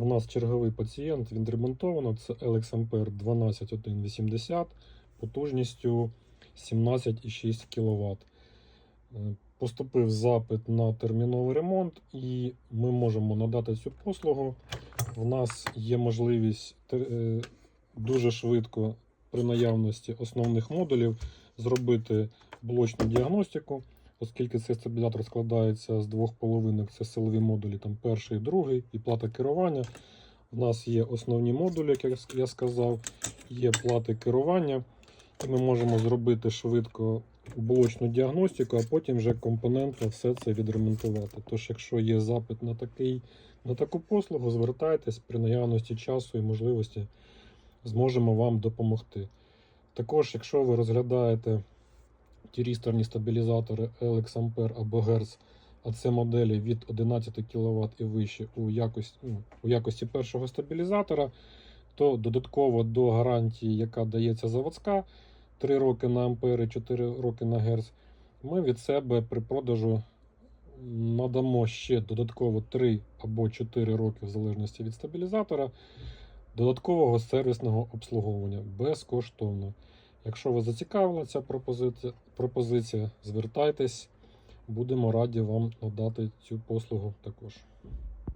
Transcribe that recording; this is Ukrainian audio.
У нас черговий пацієнт відремонтовано. Це Alex Ampere 12180 потужністю 17,6 кВт. Е, Поступив запит на терміновий ремонт, і ми можемо надати цю послугу. В нас є можливість е, дуже швидко при наявності основних модулів зробити блочну діагностику, оскільки цей стабілятор складається з двох половинок, це силові модулі, там перший і другий, і плата керування. У нас є основні модулі, як я сказав, є плати керування, і ми можемо зробити швидко блочну діагностику, а потім вже компонентно все це відремонтувати. Тож, якщо є запит на, такий, на таку послугу, звертайтесь при наявності часу і можливості, зможемо вам допомогти. Також, якщо ви розглядаєте тірісторні стабілізатори Alex Ampere або Hertz, а це моделі від 11 кВт і вище у якості, ну, у якості першого стабілізатора, то додатково до гарантії, яка дається заводська, 3 роки на ампери, 4 роки на Герц, ми від себе при продажу надамо ще додатково 3 або 4 роки, в залежності від стабілізатора, додаткового сервісного обслуговування безкоштовно. Якщо вас зацікавила ця пропозиція, пропозиція, звертайтесь, будемо раді вам надати цю послугу також.